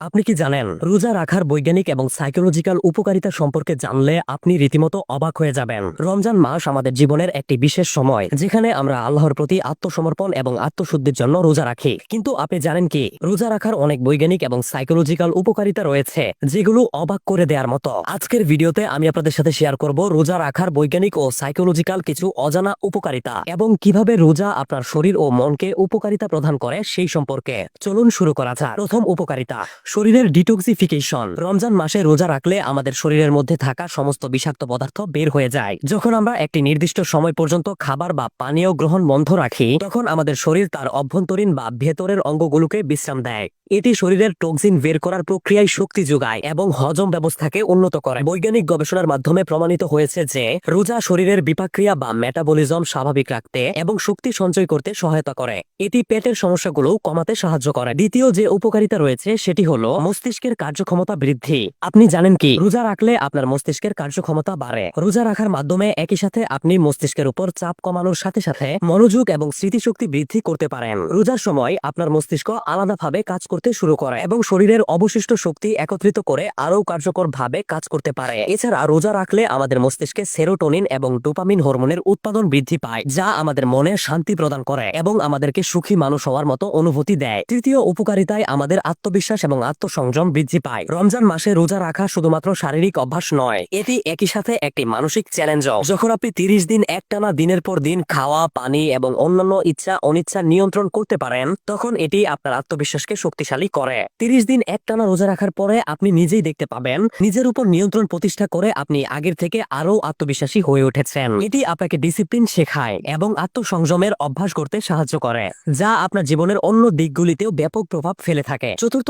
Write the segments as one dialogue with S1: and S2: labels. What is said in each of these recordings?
S1: আপনি কি জানেন, রোজা রাখার বৈজ্ঞানিক এবং সাইকোলজিক্যাল উপকারিতা সম্পর্কে জানলে আপনি রীতিমতো অবাক হয়ে যাবেন। রমজান মাস আমাদের জীবনের একটি বিশেষ সময়, যেখানে আমরা আল্লাহর প্রতি আত্মসমর্পণ এবং আত্মশুদ্ধির জন্য রোজা রাখি। কিন্তু আপনি জানেন কি, রোজা রাখার অনেক বৈজ্ঞানিক এবং সাইকোলজিক্যাল উপকারিতা রয়েছে, যেগুলো অবাক করে দেওয়ার মতো। আজকের ভিডিওতে আমি আপনাদের সাথে শেয়ার করব রোজা রাখার বৈজ্ঞানিক ও সাইকোলজিক্যাল কিছু অজানা উপকারিতা এবং কীভাবে রোজা আপনার শরীর ও মনকে উপকারিতা প্রদান করে সেই সম্পর্কে। চলুন শুরু করা যাক। প্রথম উপকারিতা শরীরের ডিটক্সিফিকেশন রমজান মাসে রোজা রাখলে আমাদের শরীরের মধ্যে থাকা সমস্ত বিষাক্ত পদার্থ বের হয়ে যায়। যখন আমরা একটি নির্দিষ্ট সময় পর্যন্ত খাবার বা পানীয় গ্রহণ বন্ধ রাখি, তখন আমাদের শরীর তার অভ্যন্তরীণ বা ভেতরের অঙ্গগুলোকে বিশ্রাম দেয়। এটি শরীরের টক্সিন বের করার প্রক্রিয়ায় শক্তি যোগায় এবং হজম ব্যবস্থাকে উন্নত করে। বৈজ্ঞানিক গবেষণার মাধ্যমে প্রমাণিত হয়েছে যে, রোজা শরীরের বিপাক্রিয়া বা মেটাবলিজম স্বাভাবিক রাখতে এবং শক্তি সঞ্চয় করতে সহায়তা করে। এটি পেটের সমস্যাগুলো কমাতে সাহায্য করে। দ্বিতীয় যে উপকারিতা রয়েছে, সেটি হলো মস্তিষ্কের কার্যক্ষমতা বৃদ্ধি। আপনি জানেন কি? রোজা রাখলে আপনার মস্তিষ্কের কার্যক্ষমতা বাড়ে। রোজা রাখার মাধ্যমে একই সাথে আপনি মস্তিষ্কের উপর চাপ কমানোর সাথে সাথে মনোযোগ এবং স্মৃতিশক্তি বৃদ্ধি করতে পারেন। রোজার সময় আপনার মস্তিষ্ক আলাদাভাবে কাজ করতে শুরু করে এবং শরীরের অবশিষ্ট শক্তি একত্রিত করে আরও কার্যকর ভাবে কাজ করতে পারে। এছাড়া রোজা রাখলে আমাদের মস্তিষ্কে সেরোটোনিন এবং ডোপামিন হরমোনের উৎপাদন বৃদ্ধি পায়, যা আমাদের মনে শান্তি প্রদান করে এবং আমাদেরকে সুখী মানুষ হওয়ার মতো অনুভূতি দেয়। তৃতীয় উপকারিতায় আমাদের আত্মবিশ্বাস এবং আত্মসংযম বৃদ্ধি পায়। রমজান মাসে রোজা রাখা শুধুমাত্র শারীরিক অভ্যাস নয়, এটি একই সাথে একটি মানসিক চ্যালেঞ্জও। যখন আপনি তিরিশ দিন একটানা দিনের পর দিন খাওয়া, পানি এবং অন্যান্য ইচ্ছা অনিচ্ছা নিয়ন্ত্রণ করতে পারেন, তখন এটি আপনার আত্মবিশ্বাসকে শক্তিশালী করে। তিরিশ দিন একটানা রোজা রাখার পরে আপনি নিজেই দেখতে পাবেন, নিজের উপর নিয়ন্ত্রণ প্রতিষ্ঠা করে আপনি আগের থেকে আরও আত্মবিশ্বাসী হয়ে উঠেছেন। এটি আপনাকে ডিসিপ্লিন শেখায় এবং আত্মসংযমের অভ্যাস করতে সাহায্য করে, যা আপনার জীবনের অন্য দিকগুলিতেও ব্যাপক প্রভাব ফেলে থাকে। চতুর্থ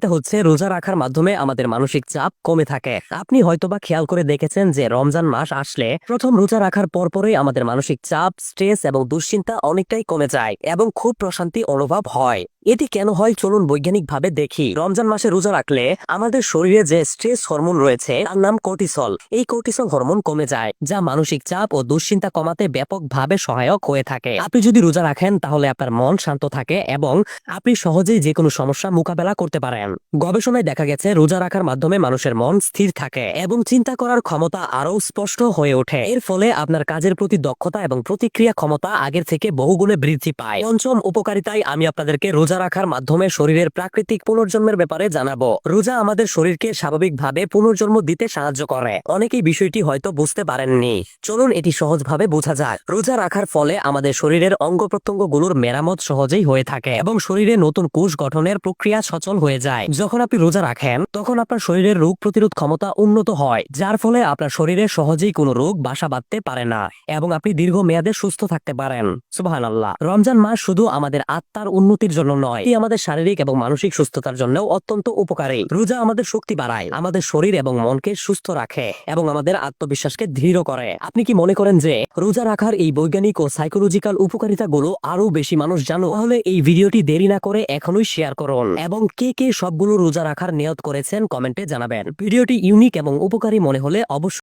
S1: উপকারিতা হচ্ছে রোজা রাখার মাধ্যমে আমাদের মানসিক চাপ কমে থাকে। আপনি হয়তোবা খেয়াল করে দেখেছেন যে রমজান মাস আসলে প্রথম রোজা রাখার পরপরই আমাদের মানসিক চাপ, স্ট্রেস এবং দুশ্চিন্তা অনেকটাই কমে যায় এবং খুব প্রশান্তি অনুভব হয়। এটি কেন হয় চলুন বৈজ্ঞানিকভাবে দেখি। রমজান মাসে রোজা রাখলে আমাদের শরীরে যে স্ট্রেস হরমোন রয়েছে, তার নাম কর্টিসল। এই কর্টিসল হরমোন কমে যায়, যা মানসিক চাপ ও দুশ্চিন্তা কমাতে ব্যাপকভাবে সহায়ক হয়ে থাকে। আপনি যদি রোজা রাখেন, তাহলে আপনার মন শান্ত থাকে এবং আপনি সহজেই যে কোনো সমস্যা মোকাবেলা করতে পারেন। গবেষণায় দেখা গেছে, রোজা রাখার মাধ্যমে মানুষের মন স্থির থাকে এবং চিন্তা করার ক্ষমতা আরও স্পষ্ট হয়ে ওঠে। এর ফলে আপনার কাজের প্রতি দক্ষতা এবং প্রতিক্রিয়া ক্ষমতা আগের থেকে বহুগুণে বৃদ্ধি পায়। পঞ্চম উপকারিতায় আমি আপনাদেরকে রোজা রাখার মাধ্যমে শরীরের প্রাকৃতিক পুনর্জন্মের ব্যাপারে জানাব। রোজা আমাদের শরীরকে স্বাভাবিকভাবে পুনর্জন্ম দিতে সাহায্য করে। অনেকেই বিষয়টি হয়তো বুঝতে পারেননি। চলুন এটি সহজভাবে বোঝা যায়। রোজা রাখার ফলে আমাদের শরীরের অঙ্গ প্রত্যঙ্গগুলোর মেরামত সহজেই হয়ে থাকে এবং শরীরে নতুন কোষ গঠনের প্রক্রিয়া সচল হয়ে যায়। যখন আপনি রোজা রাখেন, তখন আপনার শরীরের রোগ প্রতিরোধ ক্ষমতা উন্নত হয়, যার ফলে আপনার শরীরে সহজেই কোনো রোগ, বাসা বাঁধতে পারে না এবং আপনি দীর্ঘ মেয়াদে সুস্থ থাকতে পারেন। সুবাহান আল্লাহ রমজান মাস শুধু আমাদের আত্মার উন্নতির জন্য নয়। এটি আমাদের শারীরিক এবং মানসিক সুস্থতার জন্যও অত্যন্ত উপকারী। রোজা আমাদের শক্তি বাড়ায়, আমাদের শরীর এবং মনকে সুস্থ রাখে এবং আমাদের আত্মবিশ্বাসকে দৃঢ় করে। আপনি কি মনে করেন যে রোজা রাখার এই বৈজ্ঞানিক ও সাইকোলজিক্যাল উপকারিতাগুলো আরও বেশি মানুষ জানো? তাহলে এই ভিডিওটি দেরি না করে এখনই শেয়ার করুন। এবং কে কে সবগুলো রোজা রাখার নিয়ত করেছেন কমেন্টে জানাবেন। ভিডিওটি ইউনিক এবং উপকারী মনে হলে অবশ্যই